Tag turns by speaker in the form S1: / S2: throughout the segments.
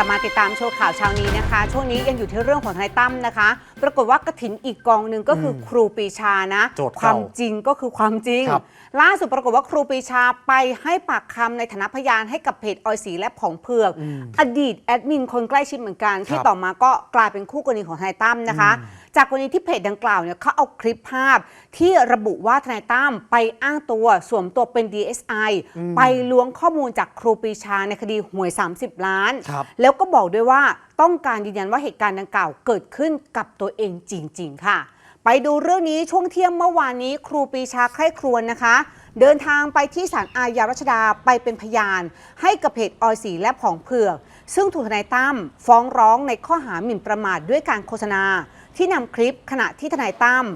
S1: ลับมาติดตามโชว์ข่าวเช้านี้นะคะ ช่วงนี้ยังอยู่ที่เรื่องของทนายตั้มนะคะ ปรากฏว่ากระถินอีกกองหนึ่งก็คืออ
S2: ม
S1: ครูปรีชานะ
S2: โจทย์
S1: ควา
S2: เก่า
S1: มจริงก็คือความจริง
S2: ครับ
S1: ล่าสุดปรากฏว่าครูปรีชาไปให้ปากคำในฐานะพยานให้กับเพจออยสีและผองเผือก
S2: อืม
S1: อดีตแอดมินคนใกล้ชิดเหมือนกัน ที่
S2: ครับ
S1: ต่อมาก็กลายเป็นคู่กรณีของทนายตั้มนะคะ จากกรณีที่เพจดังกล่าวเนี่ยเขาเอาคลิปภาพที่ระบุว่าทนายตั้มไปอ้างตัวสวมตัวเป็น DSI ไปล้วงข้อมูลจากครูปรีชาในคดีหวย 30 ล้าน
S2: ครับ
S1: แล้วก็บอกด้วยว่าต้องการยืนยันว่าเหตุการณ์ดังกล่าวเกิดขึ้นกับตัวเองจริง ๆ ค่ะ ไปดูเรื่องนี้ช่วงเที่ยงเมื่อวานนี้ครูปรีชาใคร่ครวญนะคะ เดินทางไปที่ศาลอาญารัชดาไปเป็นพยาน ให้กับเพจออยสีและผองเผือก ซึ่งถูกทนายตั้มฟ้องร้องในข้อหาหมิ่นประมาทด้วยการโฆษณา ที่นำคลิปขณะที่ทนายตั้ม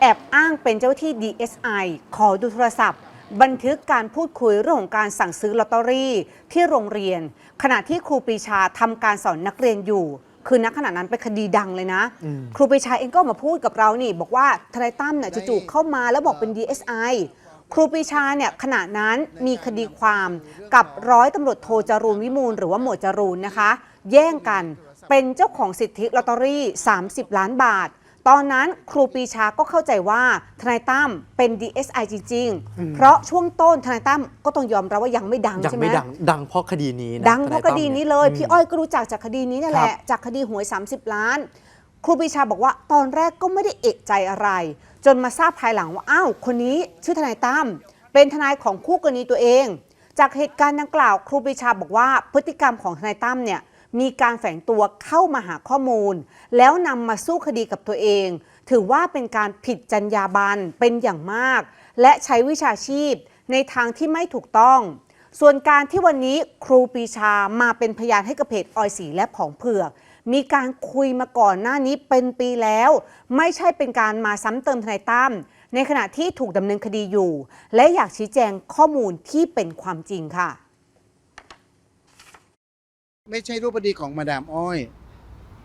S1: แอบอ้างเป็นเจ้าหน้าที่ DSI ขอดูโทรศัพท์ บันทึกการพูดคุยเรื่องของการสั่งซื้อลอตเตอรี่ที่โรงเรียน ขณะที่ครูปรีชาทำการสอนนักเรียนอยู่ คือณขณะนั้นเป็นคดีดังเลยนะ
S2: อืม
S1: ครูปรีชาเองก็ออกมาพูดกับเรานี่ บอกว่าทนายตั้มเนี่ยจู่ๆเข้ามาแล้วบอกเป็น DSI ครูปรีชาเนี่ยขณะนั้นมีคดีความกับร้อยตำรวจโทจรูนวิมูล หรือว่าหมวดจรูนนะคะ แย่งกัน เป็นเจ้าของสิทธิลอตเตอรี่ 30 ล้านบาท ตอนนั้นครูปรีชาก็เข้าใจว่าทนายตั้มเป็น DSI จริง ๆ เพราะช่วงต้นทนายตั้มก็ต้องยอมรับว่ายังไม่ดัง
S2: ยัง
S1: ใช่ไหม
S2: ไม่ดังดังเพราะคดีนี้นะ
S1: ดังเพราะคดีนี้เลย
S2: ทาตั้ม
S1: พี่อ้อยก็รู้จักจากคดีนี้นั่นแหละ
S2: ครับ
S1: จากคดีหวย 30 ล้าน ครูปรีชาบอกว่าตอนแรกก็ไม่ได้เอกใจอะไร จนมาทราบภายหลังว่าอ้าวคนนี้ชื่อทนายตั้มเป็นทนายของคู่กรณีตัวเอง จากเหตุการณ์ดังกล่าว ครูปรีชาบอกว่าพฤติกรรมของทนายตั้มเนี่ย มีการแฝงตัวเข้ามาหาข้อมูล แล้วนำมาสู้คดีกับตัวเอง ถือว่าเป็นการผิดจรรยาบรรณเป็นอย่างมาก และใช้วิชาชีพในทางที่ไม่ถูกต้อง ส่วนการที่วันนี้ครูปีชามาเป็นพยานให้กับเพจออยสีและผองเผือก มีการคุยมาก่อนหน้านี้เป็นปีแล้ว ไม่ใช่เป็นการมาซ้ำเติมทนายตั้มในขณะที่ถูกดำเนินคดีอยู่ และอยากชี้แจงข้อมูลที่เป็นความจริงค่ะ
S3: ไม่ใช่รูปคดีของมาดามอ้อย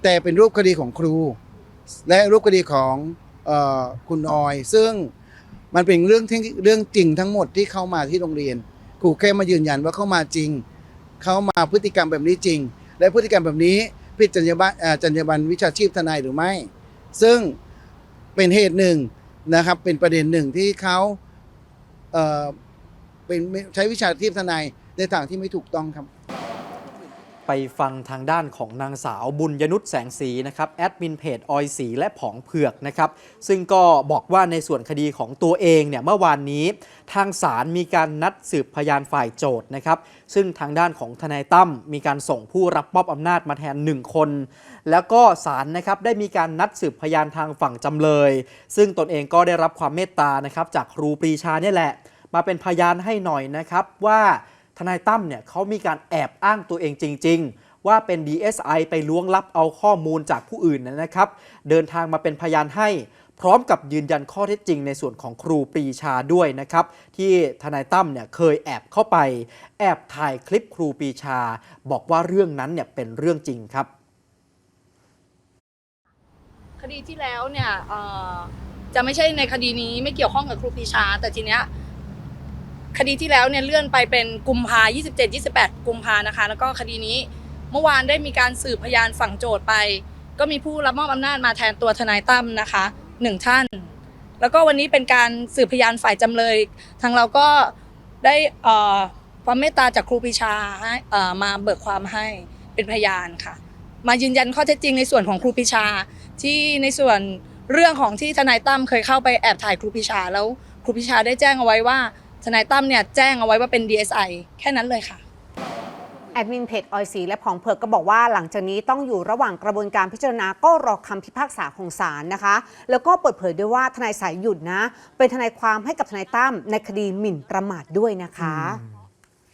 S3: แต่เป็นรูปคดีของครู และรูปคดีของออคุณออย ซึ่งมันเป็นเรื่องที่เรื่องจริงทั้งหมดที่เข้ามาที่โรงเรียนครูแค่มายืนยันว่าเข้ามาจริง เข้ามาพฤติกรรมแบบนี้จริง และพฤติกรรมแบบนี้ผิดจรรยาบรรณจรรยาบรรณวิชาชีพทนายหรือไม่ ซึ่งเป็นเหตุหนึ่งนะครับเป็นประเด็นหนึ่งที่เขาเเป็นใช้วิชาชีพทนายในทางที่ไม่ถูกต้องครับ
S2: ไปฟังทางด้านของนางสาวบุญยนุษย์แสงสีนะครับแอดมินเพจออยสีและผองเผือกนะครับซึ่งก็บอกว่าในส่วนคดีของตัวเองเนี่ยเมื่อวานนี้ ทางศาลมีการนัดสืบพยานฝ่ายโจทย์นะครับซึ่งทางด้านของทนายตั้มมีการส่งผู้รับมอบอำนาจมาแทน 1 คน แล้วก็ศาลนะครับได้มีการนัดสืบพยานทางฝั่งจำเลย ซึ่งตนเองก็ได้รับความเมตตานะครับจากครูปรีชาเนี่ยแหละ มาเป็นพยานให้หน่อยนะครับว่า ทนายตั้มเนี่ยเขามีการแอบอ้างตัวเองจริง ๆ ว่าเป็น DSI ไปล้วงลับเอาข้อมูลจากผู้อื่นนะครับ เดินทางมาเป็นพยานให้ พร้อมกับยืนยันข้อเท็จจริงในส่วนของครูปรีชาด้วยนะครับ ที่ทนายตั้มเนี่ยเคยแอบเข้าไป แอบถ่ายคลิปครูปรีชา บอกว่าเรื่องนั้นเนี่ยเป็นเรื่องจริงครับ
S4: คดีที่แล้วเนี่ยจะไม่ใช่ในคดีนี้ไม่เกี่ยวข้องกับครูปีชา แต่ทีเนี้ย คดีที่แล้วเนี่ยเลื่อนไปเป็นกุมภา27 28 กุมภานะคะ แล้วก็คดีนี้เมื่อวานได้มีการสืบพยานฝั่งโจทย์ไป ก็มีผู้รับมอบอำนาจมาแทนตัวทนายตั้มนะคะหนึ่งท่าน แล้วก็วันนี้เป็นการสืบพยานฝ่ายจำเลย ทางเราก็ได้อ่อความเมตตาจากครูปรีชาให้อ่อมาเบิกความให้เป็นพยานค่ะ มายืนยันข้อเท็จจริงในส่วนของครูปรีชา ที่ในส่วนเรื่องของที่ทนายตั้มเคยเข้าไปแอบถ่ายครูปรีชาแล้วครูปรีชาได้แจ้งเอาไว้ว่า ทนายตั้มเนี่ยแจ้งเอาไว้ว่าเป็น DSI แค่นั้นเลยค่ะ
S1: แอดมินเพจออยสีและผองเผือกก็บอกว่าหลังจากนี้ต้องอยู่ระหว่างกระบวนการพิจารณาก็รอคำพิพากษาของศาลนะคะ แล้วก็เปิดเผยด้วยว่าทนายสายหยุดนะ เป็นทนายความให้กับทนายตั้มในคดีหมิ่นประมาทด้วยนะคะ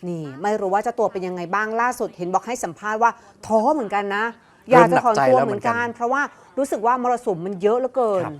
S1: นี่ไม่รู้ว่าเจะตัวเป็นยังไงบ้างล่าสุด เห็นบอกให้สัมภาษณ์ว่าท้อเหมือนกันนะ อยากจะถอนตัวเหมือนกัน เพราะว่ารู้สึกว่ามรสุมมันเยอะเหลือเกิน
S2: ครับ